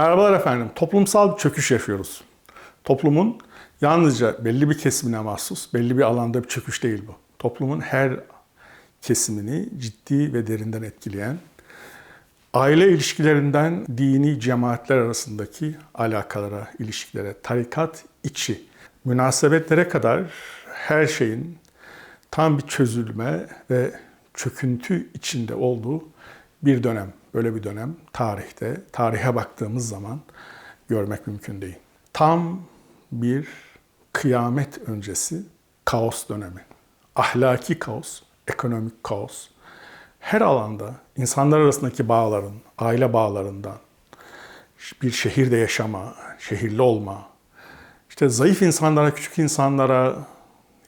Merhabalar efendim. Toplumsal bir çöküş yaşıyoruz. Toplumun yalnızca belli bir kesimine mahsus, belli bir alanda bir çöküş değil bu. Toplumun her kesimini ciddi ve derinden etkileyen, aile ilişkilerinden dini cemaatler arasındaki alakalara, ilişkilere, tarikat içi, münasebetlere kadar her şeyin tam bir çözülme ve çöküntü içinde olduğu bir dönem. Böyle bir dönem tarihte, tarihe baktığımız zaman görmek mümkün değil. Tam bir kıyamet öncesi kaos dönemi. Ahlaki kaos, ekonomik kaos. Her alanda insanlar arasındaki bağların, aile bağlarından, bir şehirde yaşama, şehirli olma, işte zayıf insanlara, küçük insanlara,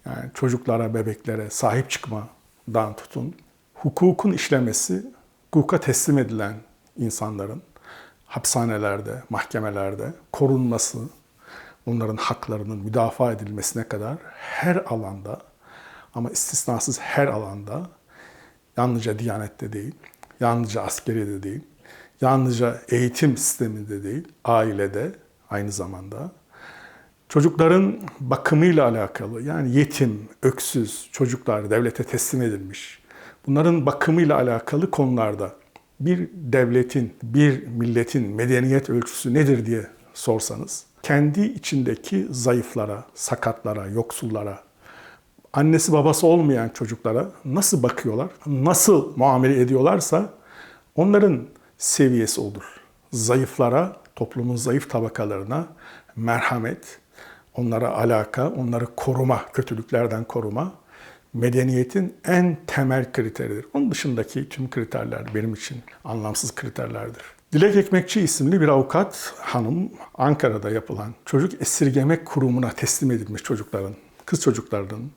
yani çocuklara, bebeklere sahip çıkmadan tutun, hukukun işlemesi, hukuka teslim edilen insanların hapishanelerde, mahkemelerde korunması, onların haklarının müdafaa edilmesine kadar her alanda ama istisnasız her alanda yalnızca Diyanet'te değil, yalnızca askeriyede değil, yalnızca eğitim sisteminde değil, ailede aynı zamanda çocukların bakımıyla alakalı yani yetim, öksüz çocuklar devlete teslim edilmiş. Bunların bakımıyla alakalı konularda bir devletin, bir milletin medeniyet ölçüsü nedir diye sorsanız kendi içindeki zayıflara, sakatlara, yoksullara, annesi babası olmayan çocuklara nasıl bakıyorlar, nasıl muamele ediyorlarsa onların seviyesi olur. Zayıflara, toplumun zayıf tabakalarına merhamet, onlara alaka, onları koruma, kötülüklerden koruma medeniyetin en temel kriteridir. Onun dışındaki tüm kriterler benim için anlamsız kriterlerdir. Dilek Ekmekçi isimli bir avukat hanım Ankara'da yapılan çocuk esirgeme kurumuna teslim edilmiş çocukların, kız çocuklarının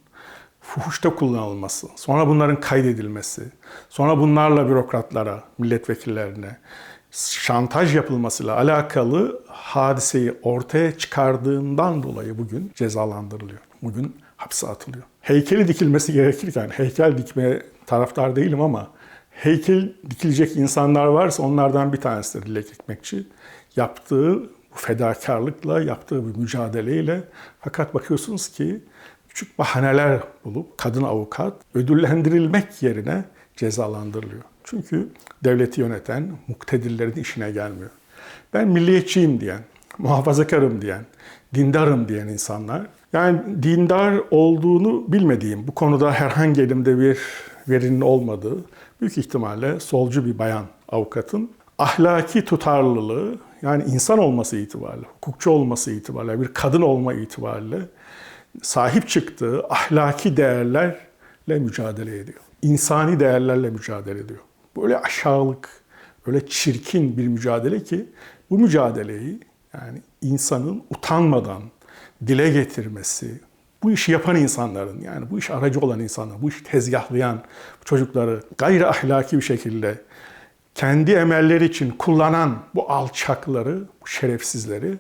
fuhuşta kullanılması, sonra bunların kaydedilmesi, sonra bunlarla bürokratlara, milletvekillerine şantaj yapılmasıyla alakalı hadiseyi ortaya çıkardığından dolayı bugün cezalandırılıyor. Bugün hapse atılıyor. Heykeli dikilmesi gerekirken, heykel dikmeye taraftar değilim ama heykel dikilecek insanlar varsa onlardan bir tanesidir Dilek Ekmekçi. Yaptığı bu fedakarlıkla, yaptığı bir mücadeleyle fakat bakıyorsunuz ki küçük bahaneler bulup kadın avukat ödüllendirilmek yerine cezalandırılıyor. Çünkü devleti yöneten muktedirlerin işine gelmiyor. Ben milliyetçiyim diyen, muhafazakarım diyen, dindarım diyen insanlar yani dindar olduğunu bilmediğim, bu konuda herhangi elimde bir verinin olmadığı, büyük ihtimalle solcu bir bayan avukatın ahlaki tutarlılığı, yani insan olması itibariyle, hukukçu olması itibariyle, bir kadın olma itibariyle sahip çıktığı ahlaki değerlerle mücadele ediyor. İnsani değerlerle mücadele ediyor. Böyle aşağılık, öyle çirkin bir mücadele ki bu mücadeleyi yani insanın utanmadan dile getirmesi, bu işi yapan insanların yani bu iş aracı olan insanlar, bu işi tezgahlayan çocukları gayri ahlaki bir şekilde kendi emelleri için kullanan bu alçakları, bu şerefsizleri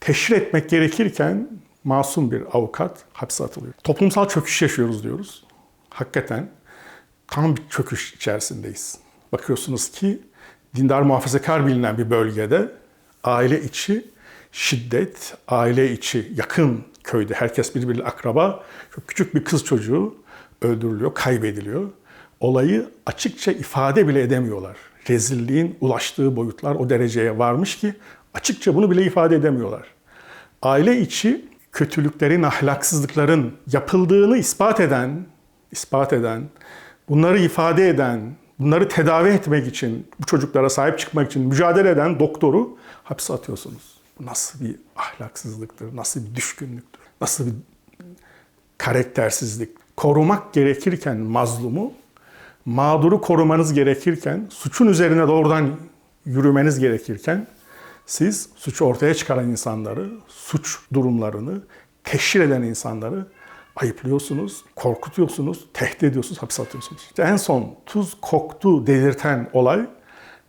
teşhir etmek gerekirken masum bir avukat hapse atılıyor. Toplumsal çöküş yaşıyoruz diyoruz. Hakikaten tam bir çöküş içerisindeyiz. Bakıyorsunuz ki dindar muhafazakar bilinen bir bölgede aile içi şiddet, aile içi yakın köyde herkes birbiriyle akraba, çok küçük bir kız çocuğu öldürülüyor, kaybediliyor. Olayı açıkça ifade bile edemiyorlar. Rezilliğin ulaştığı boyutlar o dereceye varmış ki açıkça bunu bile ifade edemiyorlar. Aile içi kötülüklerin, ahlaksızlıkların yapıldığını ispat eden, ispat eden, bunları ifade eden, bunları tedavi etmek için, bu çocuklara sahip çıkmak için mücadele eden doktoru hapse atıyorsunuz. Nasıl bir ahlaksızlıktır, nasıl bir düşkünlüktür, nasıl bir karaktersizlik. Korumak gerekirken mazlumu, mağduru korumanız gerekirken, suçun üzerine doğrudan yürümeniz gerekirken siz suçu ortaya çıkaran insanları, suç durumlarını teşhir eden insanları ayıplıyorsunuz, korkutuyorsunuz, tehdit ediyorsunuz, hapse atıyorsunuz. İşte en son tuz koktu delirten olay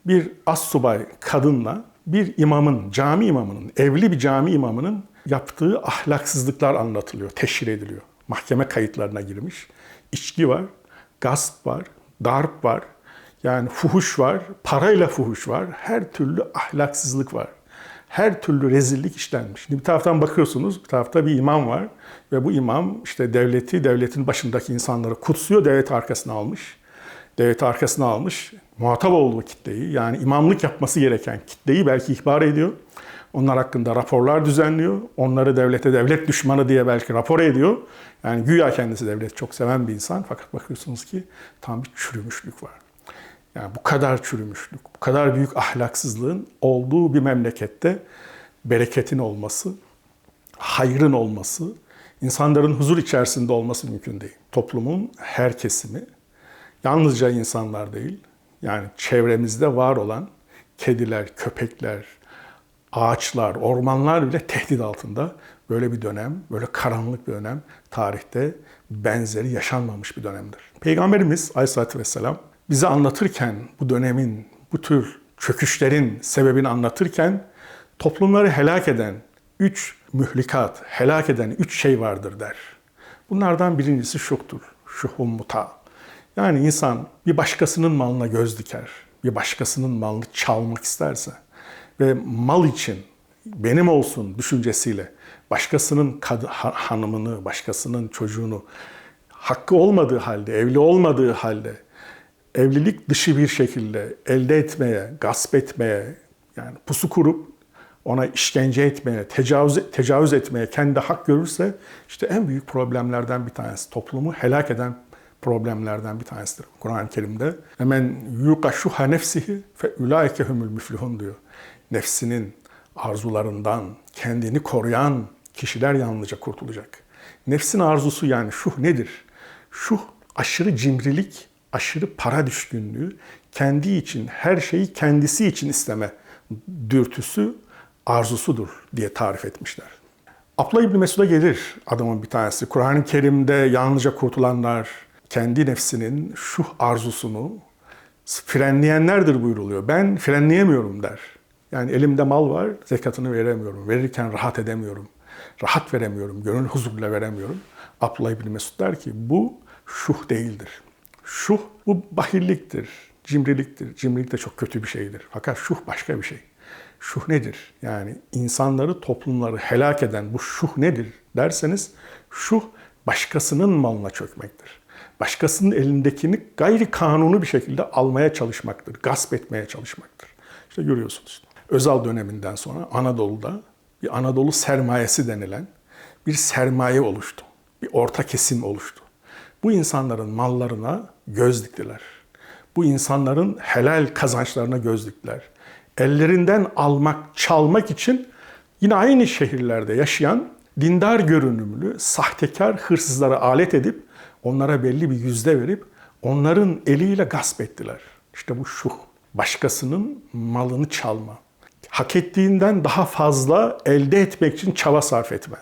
bir as subay kadınla bir imamın, cami imamının, evli bir cami imamının yaptığı ahlaksızlıklar anlatılıyor, teşhir ediliyor. Mahkeme kayıtlarına girmiş. İçki var, gasp var, darp var, yani fuhuş var, parayla fuhuş var, her türlü ahlaksızlık var. her türlü rezillik işlenmiş. Şimdi bir taraftan bakıyorsunuz, bir tarafta bir imam var ve bu imam işte devleti, devletin başındaki insanları kutsuyor, devlet arkasına almış. Devleti arkasına almış, muhatap olduğu kitleyi, yani imamlık yapması gereken kitleyi belki ihbar ediyor. Onlar hakkında raporlar düzenliyor. Onları devlete devlet düşmanı diye belki rapor ediyor. Yani güya kendisi devlet çok seven bir insan fakat bakıyorsunuz ki tam bir çürümüşlük var. Yani bu kadar çürümüşlük, bu kadar büyük ahlaksızlığın olduğu bir memlekette bereketin olması, hayrın olması, insanların huzur içerisinde olması mümkün değil. Toplumun her kesimi, yalnızca insanlar değil, yani çevremizde var olan kediler, köpekler, ağaçlar, ormanlar bile tehdit altında. Böyle bir dönem, böyle karanlık bir dönem tarihte benzeri yaşanmamış bir dönemdir. Peygamberimiz Aleyhisselatü Vesselam bize anlatırken bu dönemin, bu tür çöküşlerin sebebini anlatırken toplumları helak eden üç mühlikat, helak eden üç şey vardır der. Bunlardan birincisi şuktur, şuhum muta. Yani insan bir başkasının malına göz diker, bir başkasının malını çalmak isterse ve mal için benim olsun düşüncesiyle başkasının hanımını, başkasının çocuğunu hakkı olmadığı halde, evli olmadığı halde evlilik dışı bir şekilde elde etmeye, gasp etmeye, yani pusu kurup ona işkence etmeye, tecavüz, tecavüz etmeye kendi hak görürse işte en büyük problemlerden bir tanesi. Toplumu helak eden problemlerden bir tanesidir Kur'an-ı Kerim'de. Hemen yuqaşuha nefsihi fe ulaike humul müflihun diyor. Nefsinin arzularından kendini koruyan kişiler yalnızca kurtulacak. Nefsin arzusu yani şuh nedir? Şuh aşırı cimrilik, aşırı para düşkünlüğü, kendi için her şeyi kendisi için isteme dürtüsü, arzusudur diye tarif etmişler. Abla İbni Mesud'a gelir adamın bir tanesi. Kur'an-ı Kerim'de yalnızca kurtulanlar kendi nefsinin şuh arzusunu frenleyenlerdir buyruluyor. Ben frenleyemiyorum der. Yani elimde mal var, zekatını veremiyorum. Verirken rahat edemiyorum. Rahat veremiyorum, gönül huzuruyla veremiyorum. Abdullah İbni Mesud der ki bu şuh değildir. Şuh bu bahilliktir, cimriliktir. Cimrilik de çok kötü bir şeydir. Fakat şuh başka bir şey. Şuh nedir? Yani insanları, toplumları helak eden bu şuh nedir derseniz şuh başkasının malına çökmektir. Başkasının elindekini gayri kanunu bir şekilde almaya çalışmaktır, gasp etmeye çalışmaktır. İşte görüyorsunuz. Özal döneminden sonra Anadolu'da bir Anadolu sermayesi denilen bir sermaye oluştu. Bir orta kesim oluştu. Bu insanların mallarına göz diktiler. Bu insanların helal kazançlarına göz diktiler. Ellerinden almak, çalmak için yine aynı şehirlerde yaşayan dindar görünümlü, sahtekar hırsızlara alet edip onlara belli bir yüzde verip onların eliyle gasp ettiler. İşte bu şuh. Başkasının malını çalma. Hak ettiğinden daha fazla elde etmek için çaba sarf etme.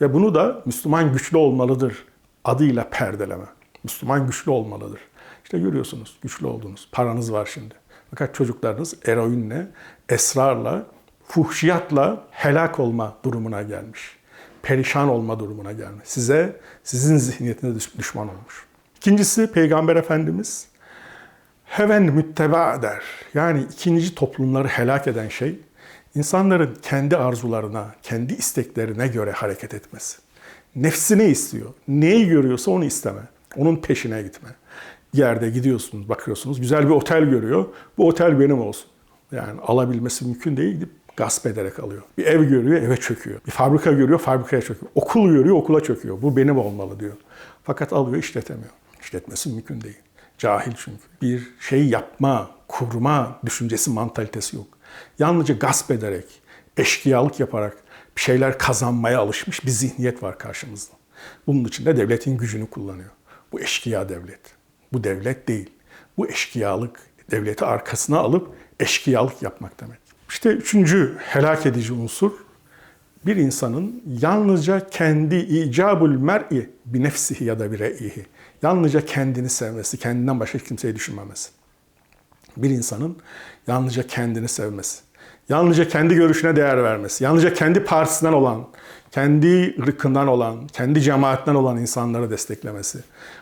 Ve bunu da Müslüman güçlü olmalıdır adıyla perdeleme. Müslüman güçlü olmalıdır. İşte görüyorsunuz güçlü oldunuz. Paranız var şimdi. Fakat çocuklarınız eroinle, esrarla, fuhşiyatla helak olma durumuna gelmiş. Perişan olma durumuna gelmiş. Size, sizin zihniyetine düşman olmuş. İkincisi Peygamber Efendimiz heven mütteba der. Yani ikinci toplumları helak eden şey insanların kendi arzularına, kendi isteklerine göre hareket etmesi. Nefsine istiyor. Neyi görüyorsa onu isteme. Onun peşine gitme. Yerde gidiyorsunuz, bakıyorsunuz. Güzel bir otel görüyor. Bu otel benim olsun. Yani alabilmesi mümkün değil. Gidip gasp ederek alıyor. Bir ev görüyor, eve çöküyor. Bir fabrika görüyor, fabrikaya çöküyor. Okul görüyor, okula çöküyor. Bu benim olmalı diyor. Fakat alıyor, işletemiyor. İşletmesi mümkün değil. Cahil çünkü. Bir şey yapma, kurma düşüncesi, mantalitesi yok. Yalnızca gasp ederek, eşkıyalık yaparak bir şeyler kazanmaya alışmış bir zihniyet var karşımızda. Bunun için de devletin gücünü kullanıyor. Bu eşkıya devlet. Bu devlet değil. Bu eşkıyalık. Devleti arkasına alıp eşkıyalık yapmak demek. İşte üçüncü helak edici unsur bir insanın yalnızca kendi icabul mer'i bir nefsihi ya da bir re'ihi. Yalnızca kendini sevmesi, kendinden başka kimseyi düşünmemesi. Bir insanın yalnızca kendini sevmesi. Yalnızca kendi görüşüne değer vermesi. Yalnızca kendi partisinden olan, kendi ırkından olan, kendi cemaatinden olan insanları desteklemesi.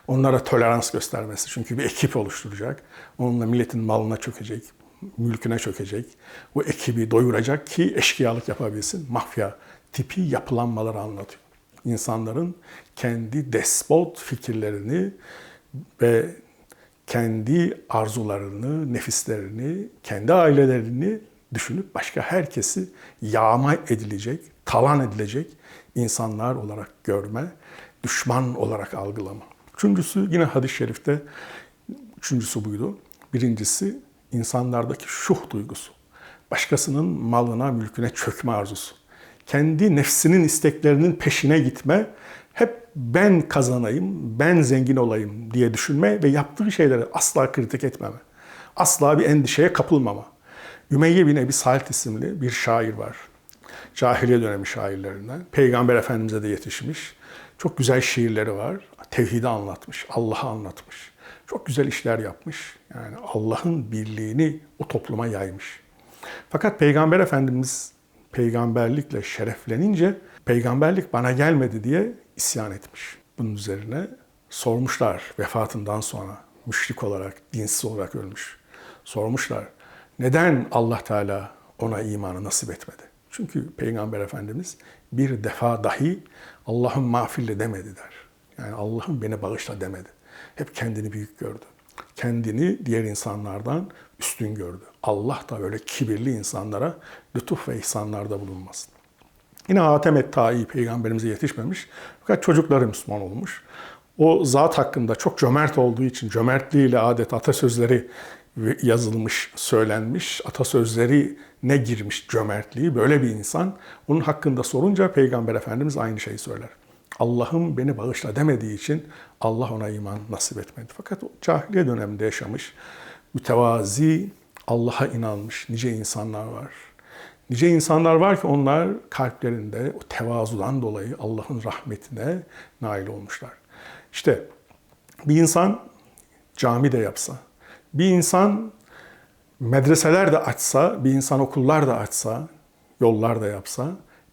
Onlara tolerans göstermesi. Çünkü bir ekip oluşturacak. Onunla milletin malına çökecek. Mülküne çökecek. O ekibi doyuracak ki eşkıyalık yapabilsin. Mafya tipi yapılanmaları anlatıyor. İnsanların kendi despot fikirlerini ve kendi arzularını, nefislerini, kendi ailelerini düşünüp başka herkesi yağma edilecek, talan edilecek insanlar olarak görme, düşman olarak algılama. Üçüncüsü yine hadis-i şerifte üçüncüsü buydu. Birincisi insanlardaki şuh duygusu. Başkasının malına, mülküne çökme arzusu. Kendi nefsinin isteklerinin peşine gitme, hep ben kazanayım, ben zengin olayım diye düşünme ve yaptığı şeyleri asla kritik etmeme. Asla bir endişeye kapılmama. Ümeyye bin Ebi Salt isimli bir şair var. Cahiliye dönemi şairlerinden. Peygamber Efendimiz'e de yetişmiş. Çok güzel şiirleri var. Tevhidi anlatmış, Allah'ı anlatmış. Çok güzel işler yapmış. Yani Allah'ın birliğini o topluma yaymış. Fakat Peygamber Efendimiz peygamberlikle şereflenince peygamberlik bana gelmedi diye isyan etmiş. Bunun üzerine sormuşlar vefatından sonra müşrik olarak, dinsiz olarak ölmüş. Sormuşlar neden Allah Teala ona imanı nasip etmedi? Çünkü Peygamber Efendimiz bir defa dahi Allah'ın mağfirle demedi der. Yani Allah'ım beni bağışla demedi. Hep kendini büyük gördü. Kendini diğer insanlardan üstün gördü. Allah da böyle kibirli insanlara lütuf ve ihsanlarda bulunmasın. Yine Hatem et-Tai peygamberimize yetişmemiş fakat çocukları Müslüman olmuş. O zat hakkında çok cömert olduğu için cömertliğiyle adet atasözleri yazılmış, söylenmiş, atasözleri ne girmiş cömertliği böyle bir insan. Onun hakkında sorunca Peygamber Efendimiz aynı şeyi söyler. Allah'ım beni bağışla demediği için Allah ona iman nasip etmedi. Fakat o cahiliye döneminde yaşamış, mütevazi, Allah'a inanmış nice insanlar var. Nice insanlar var ki onlar kalplerinde o tevazudan dolayı Allah'ın rahmetine nail olmuşlar. İşte bir insan cami de yapsa, bir insan medreseler de açsa, bir insan okullar da açsa, yollar da yapsa,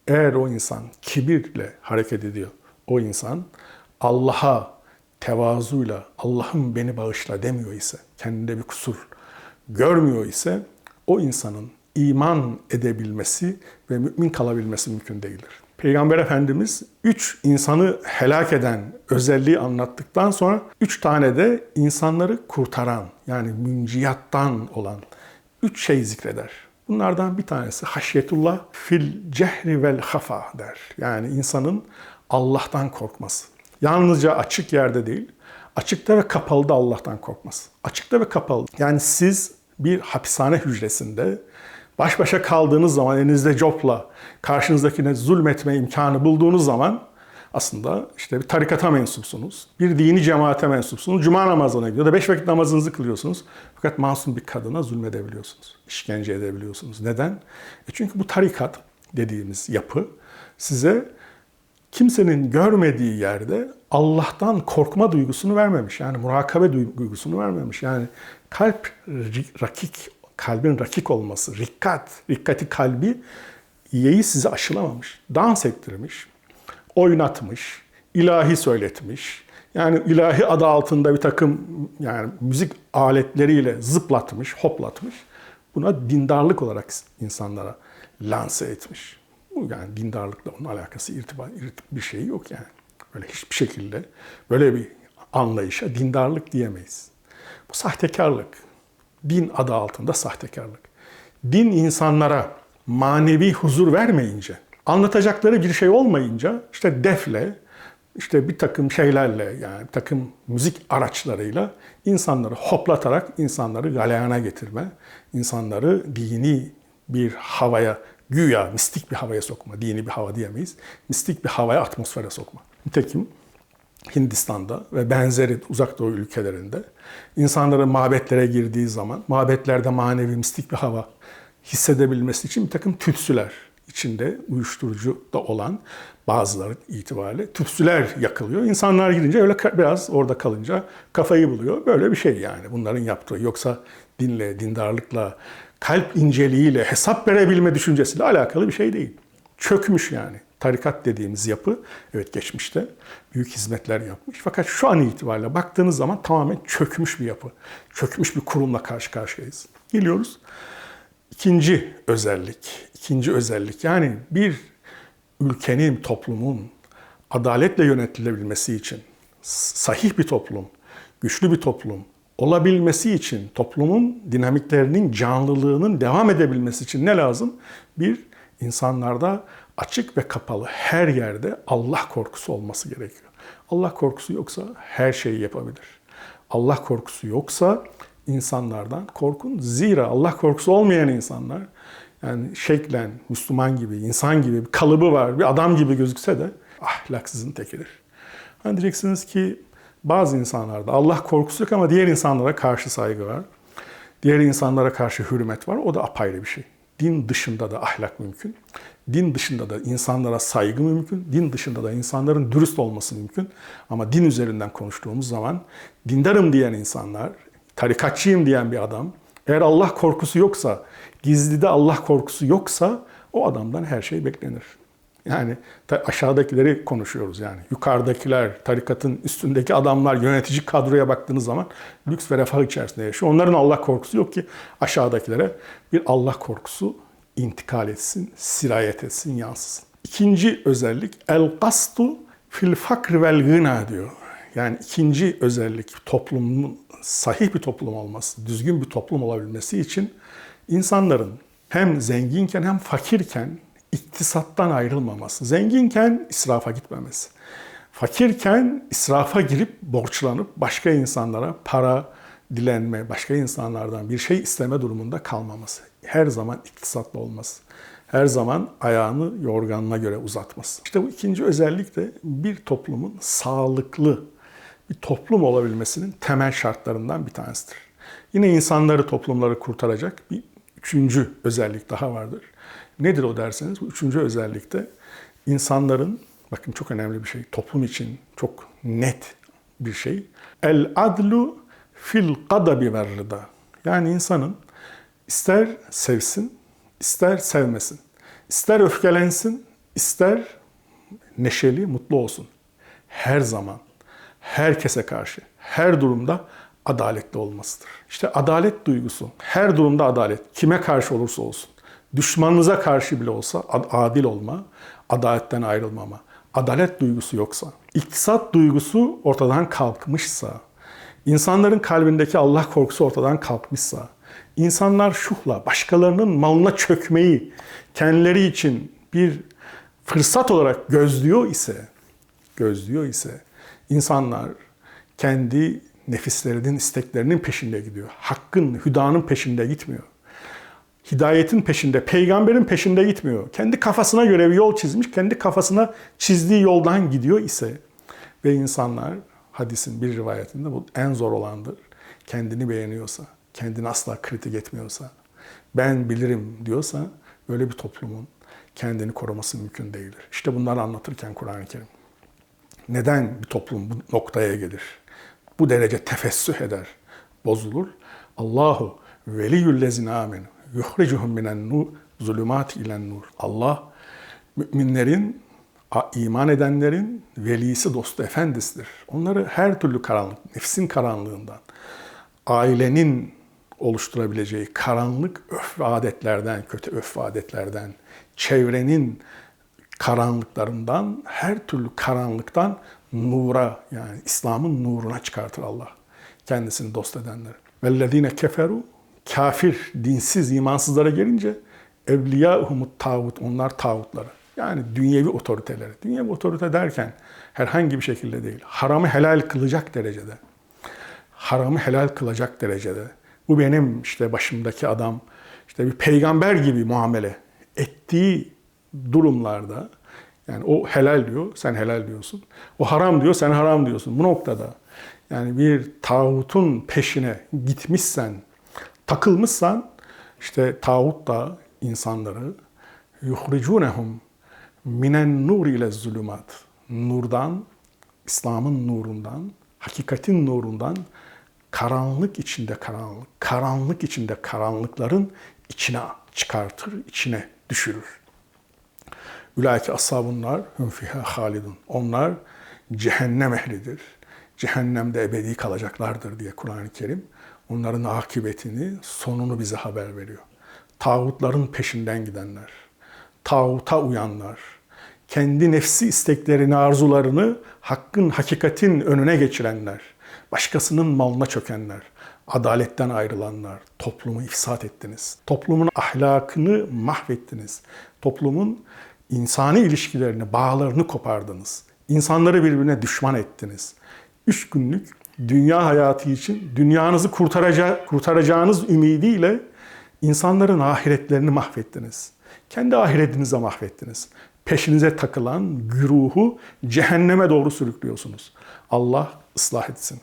eğer o insan kibirle hareket ediyor, o insan Allah'a tevazuyla Allah'ım beni bağışla demiyor ise, kendinde bir kusur görmüyor ise o insanın iman edebilmesi ve mümin kalabilmesi mümkün değildir. Peygamber Efendimiz üç insanı helak eden özelliği anlattıktan sonra üç tane de insanları kurtaran yani münciyattan olan üç şey zikreder. Bunlardan bir tanesi haşyetullah fil cehri vel hafa der. Yani insanın Allah'tan korkması. Yalnızca açık yerde değil, açıkta ve kapalıda Allah'tan korkması. Açıkta ve kapalı. Yani siz bir hapishane hücresinde baş başa kaldığınız zaman elinizde copla karşınızdakine zulmetme imkanı bulduğunuz zaman aslında işte bir tarikata mensupsunuz. Bir dini cemaate mensupsunuz. Cuma namazına gidiyor da beş vakit namazınızı kılıyorsunuz. Fakat masum bir kadına zulmedebiliyorsunuz. işkence edebiliyorsunuz. Neden? E çünkü bu tarikat dediğimiz yapı size kimsenin görmediği yerde Allah'tan korkma duygusunu vermemiş. Yani murakabe duygusunu vermemiş. Yani kalp rakik, kalbin rakik olması, rikkat, rikkati kalbi yeyi size aşılamamış. Dans ettirmiş, oynatmış, ilahi söyletmiş. Yani ilahi adı altında bir takım yani müzik aletleriyle zıplatmış, hoplatmış. Buna dindarlık olarak insanlara lanse etmiş. Bu yani dindarlıkla onun alakası, irtibat, bir şey yok yani. Böyle hiçbir şekilde böyle bir anlayışa dindarlık diyemeyiz. Bu sahtekarlık. Din adı altında sahtekarlık. Din insanlara manevi huzur vermeyince, anlatacakları bir şey olmayınca işte defle, işte bir takım şeylerle yani bir takım müzik araçlarıyla insanları hoplatarak insanları galeyana getirme, insanları dini bir havaya, güya mistik bir havaya sokma, dini bir hava diyemeyiz, mistik bir havaya, atmosfere sokma. Nitekim Hindistan'da ve benzeri uzak doğu ülkelerinde insanların mabetlere girdiği zaman mabetlerde manevi mistik bir hava hissedebilmesi için bir takım tütsüler içinde uyuşturucu da olan bazıları itibariyle tütsüler yakılıyor. İnsanlar girince öyle biraz orada kalınca kafayı buluyor. Böyle bir şey yani bunların yaptığı. Yoksa dinle, dindarlıkla, kalp inceliğiyle, hesap verebilme düşüncesiyle alakalı bir şey değil. Çökmüş yani tarikat dediğimiz yapı evet geçmişte büyük hizmetler yapmış. Fakat şu an itibariyle baktığınız zaman tamamen çökmüş bir yapı. Çökmüş bir kurumla karşı karşıyayız. Geliyoruz. İkinci özellik, ikinci özellik yani bir ülkenin, toplumun adaletle yönetilebilmesi için sahih bir toplum, güçlü bir toplum olabilmesi için toplumun dinamiklerinin canlılığının devam edebilmesi için ne lazım? Bir insanlarda açık ve kapalı her yerde Allah korkusu olması gerekiyor. Allah korkusu yoksa her şeyi yapabilir. Allah korkusu yoksa insanlardan korkun. Zira Allah korkusu olmayan insanlar yani şeklen Müslüman gibi, insan gibi bir kalıbı var, bir adam gibi gözükse de ahlaksızın tekidir. Hani diyeceksiniz ki bazı insanlarda Allah korkusu yok ama diğer insanlara karşı saygı var. Diğer insanlara karşı hürmet var. O da apayrı bir şey. Din dışında da ahlak mümkün. Din dışında da insanlara saygı mümkün. Din dışında da insanların dürüst olması mümkün. Ama din üzerinden konuştuğumuz zaman dindarım diyen insanlar, tarikatçıyım diyen bir adam, eğer Allah korkusu yoksa, gizlide Allah korkusu yoksa o adamdan her şey beklenir. Yani aşağıdakileri konuşuyoruz yani. Yukarıdakiler, tarikatın üstündeki adamlar, yönetici kadroya baktığınız zaman lüks ve refah içerisinde yaşıyor. Onların Allah korkusu yok ki aşağıdakilere bir Allah korkusu intikal etsin, sirayet etsin, yansısın. İkinci özellik el kastu fil fakr vel gına diyor. Yani ikinci özellik toplumun sahih bir toplum olması, düzgün bir toplum olabilmesi için insanların hem zenginken hem fakirken iktisattan ayrılmaması. Zenginken israfa gitmemesi. Fakirken israfa girip borçlanıp başka insanlara para dilenme, başka insanlardan bir şey isteme durumunda kalmaması. Her zaman iktisatlı olması. Her zaman ayağını yorganına göre uzatması. İşte bu ikinci özellik de bir toplumun sağlıklı bir toplum olabilmesinin temel şartlarından bir tanesidir. Yine insanları, toplumları kurtaracak bir üçüncü özellik daha vardır. Nedir o derseniz bu üçüncü özellikte insanların, bakın çok önemli bir şey, toplum için çok net bir şey. El adlu fil kadabi ve Yani insanın ister sevsin, ister sevmesin, ister öfkelensin, ister neşeli, mutlu olsun. Her zaman, herkese karşı, her durumda adaletli olmasıdır. İşte adalet duygusu, her durumda adalet, kime karşı olursa olsun düşmanınıza karşı bile olsa adil olma, adaletten ayrılmama, adalet duygusu yoksa, iktisat duygusu ortadan kalkmışsa, insanların kalbindeki Allah korkusu ortadan kalkmışsa, insanlar şuhla başkalarının malına çökmeyi kendileri için bir fırsat olarak gözlüyor ise, gözlüyor ise insanlar kendi nefislerinin isteklerinin peşinde gidiyor. Hakkın, hüdanın peşinde gitmiyor hidayetin peşinde, peygamberin peşinde gitmiyor. Kendi kafasına göre bir yol çizmiş, kendi kafasına çizdiği yoldan gidiyor ise ve insanlar hadisin bir rivayetinde bu en zor olandır. Kendini beğeniyorsa, kendini asla kritik etmiyorsa, ben bilirim diyorsa böyle bir toplumun kendini koruması mümkün değildir. İşte bunları anlatırken Kur'an-ı Kerim neden bir toplum bu noktaya gelir? Bu derece tefessüh eder, bozulur. Allahu veliyyüllezine amenu yuhricuhum minen nur zulümat ilen nur. Allah müminlerin iman edenlerin velisi, dostu, efendisidir. Onları her türlü karanlık, nefsin karanlığından, ailenin oluşturabileceği karanlık öf ve adetlerden, kötü öf ve adetlerden, çevrenin karanlıklarından, her türlü karanlıktan nura yani İslam'ın nuruna çıkartır Allah kendisini dost edenleri. Vellezine keferu kafir, dinsiz, imansızlara gelince evliyahumut tağut, onlar tağutları. Yani dünyevi otoriteleri. Dünyevi otorite derken herhangi bir şekilde değil. Haramı helal kılacak derecede. Haramı helal kılacak derecede. Bu benim işte başımdaki adam işte bir peygamber gibi muamele ettiği durumlarda yani o helal diyor, sen helal diyorsun. O haram diyor, sen haram diyorsun. Bu noktada yani bir tağutun peşine gitmişsen, takılmışsan işte tağut da insanları yuhricunehum minen nur ile zulümat. Nurdan, İslam'ın nurundan, hakikatin nurundan karanlık içinde karanlık, karanlık içinde karanlıkların içine çıkartır, içine düşürür. Ulaike ashabunlar hum fiha halidun. Onlar cehennem ehlidir. Cehennemde ebedi kalacaklardır diye Kur'an-ı Kerim onların akıbetini, sonunu bize haber veriyor. Tağutların peşinden gidenler, tağuta uyanlar, kendi nefsi isteklerini, arzularını hakkın, hakikatin önüne geçirenler, başkasının malına çökenler, adaletten ayrılanlar, toplumu ifsat ettiniz. Toplumun ahlakını mahvettiniz. Toplumun insani ilişkilerini, bağlarını kopardınız. İnsanları birbirine düşman ettiniz. Üç günlük dünya hayatı için dünyanızı kurtaraca, kurtaracağınız ümidiyle insanların ahiretlerini mahvettiniz. Kendi ahiretinize mahvettiniz. Peşinize takılan güruhu cehenneme doğru sürüklüyorsunuz. Allah ıslah etsin.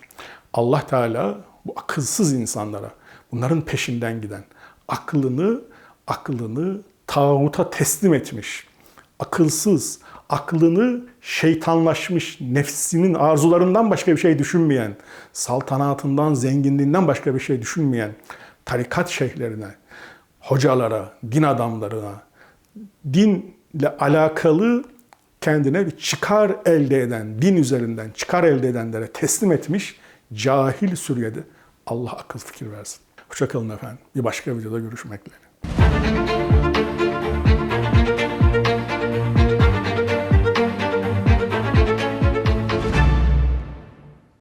Allah Teala bu akılsız insanlara, bunların peşinden giden, aklını, aklını tağuta teslim etmiş, akılsız, aklını şeytanlaşmış, nefsinin arzularından başka bir şey düşünmeyen, saltanatından, zenginliğinden başka bir şey düşünmeyen tarikat şeyhlerine, hocalara, din adamlarına, dinle alakalı kendine bir çıkar elde eden, din üzerinden çıkar elde edenlere teslim etmiş cahil Suriye'de Allah akıl fikir versin. Hoşçakalın efendim. Bir başka videoda görüşmek dileğiyle.